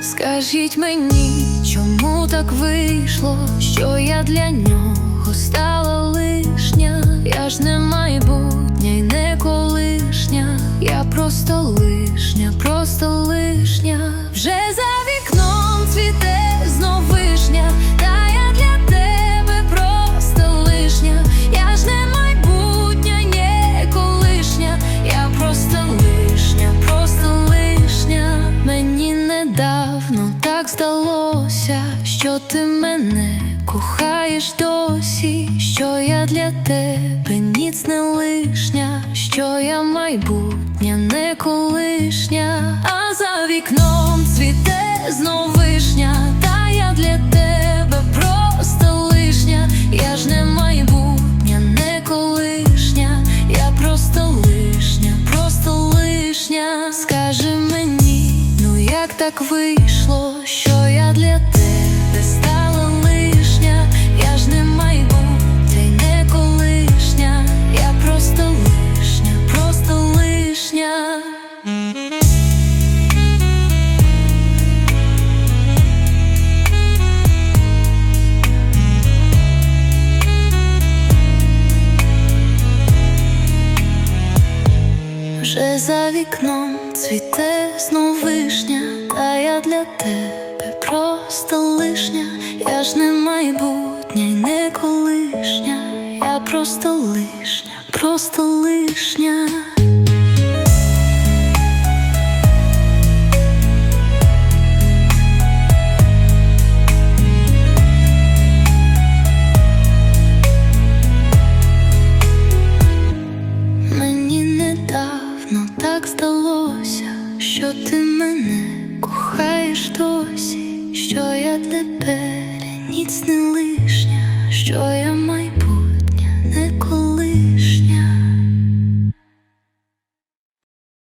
Скажіть мені, чому так вийшло, що я для нього стала лишня, я ж не майбутня й не колишня, я просто лишня, просто лишня. Що ти мене кохаєш досі, що я для тебе ніц не лишня, що я майбутня, не колишня, а за вікном цвіте знов вишня, та я для тебе просто лишня, я ж не майбутня, не колишня, я просто лишня, просто лишня. Скажи мені, ну як так вийшло, Вже за вікном цвіте знов вишня, та я для тебе просто лишня, я ж не майбутня й не колишня, я просто лишня, просто лишня. Здалося, що ти мене кохаєш досі, що я тепер ніц не лишня, що я маю.